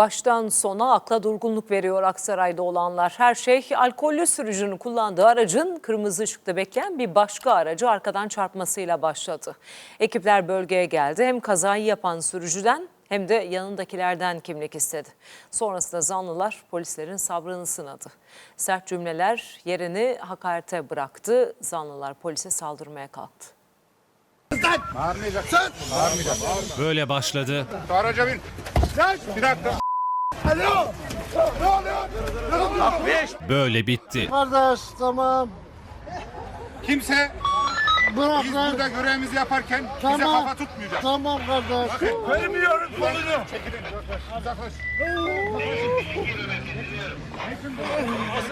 Baştan sona akla durgunluk veriyor Aksaray'da olanlar. Her şey alkollü sürücünün kullandığı aracın kırmızı ışıkta bekleyen bir başka aracı arkadan çarpmasıyla başladı. Ekipler bölgeye geldi. Hem kazayı yapan sürücüden hem de yanındakilerden kimlik istedi. Sonrasında zanlılar polislerin sabrını sınadı. Sert cümleler yerini hakarete bıraktı. Zanlılar polise saldırmaya kalktı. Böyle başladı. Araca bin. Bir dakika. Alo. Ne oluyor? Böyle bitti. Kardeş tamam. Kimse Bırak biz burada görevimizi yaparken bize Tamam. kafa tutmayacak. Tamam kardeş. Vermiyoruz kolunu. Çekilin. Uzaklaş.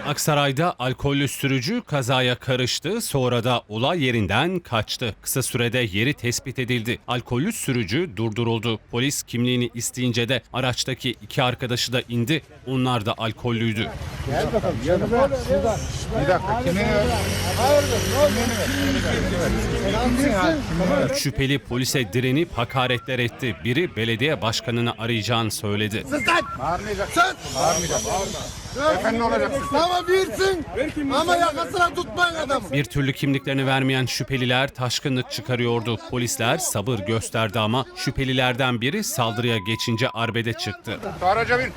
Aksaray'da alkollü sürücü kazaya karıştı. Sonra da olay yerinden kaçtı. Kısa sürede yeri tespit edildi. Alkollü sürücü durduruldu. Polis kimliğini isteyince de araçtaki iki arkadaşı da indi. Onlar da alkollüydü. Bir dakika. Kimin? Üç şüpheli polise direnip hakaretler etti. Biri belediye başkanını arayacağını söyledi. Bağırmayacak. Bağırmayacak. Efendi olacaksın. Tamam birsin. Ama yakasına tutmayın adamı. Bir türlü kimliklerini vermeyen şüpheliler taşkınlık çıkarıyordu. Polisler sabır gösterdi ama şüphelilerden biri saldırıya geçince arbede çıktı. Araca bin.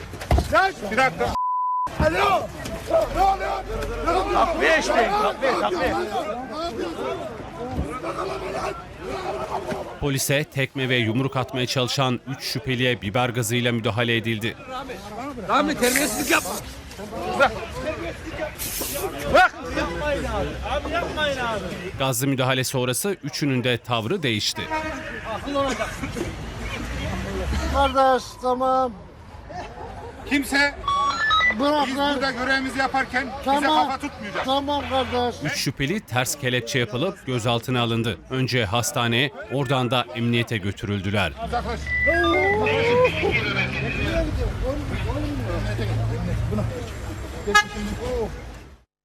Bir dakika. Alo. Ne oluyor? Takviye işte. Takviye, takviye. Polise tekme ve yumruk atmaya çalışan 3 şüpheliye biber gazıyla müdahale edildi. Abi terbiyesizlik yapma. Gazlı müdahale sonrası üçünün de tavrı değişti. Kardeş tamam. Kimse Bırak biz lan. burada görevimizi yaparken bize Tamam. kafa tutmayacak. Tamam kardeş. Üç şüpheli ters kelepçe yapılıp gözaltına alındı. Önce hastaneye, oradan da emniyete götürüldüler. Uzaklaş. 네, 주시고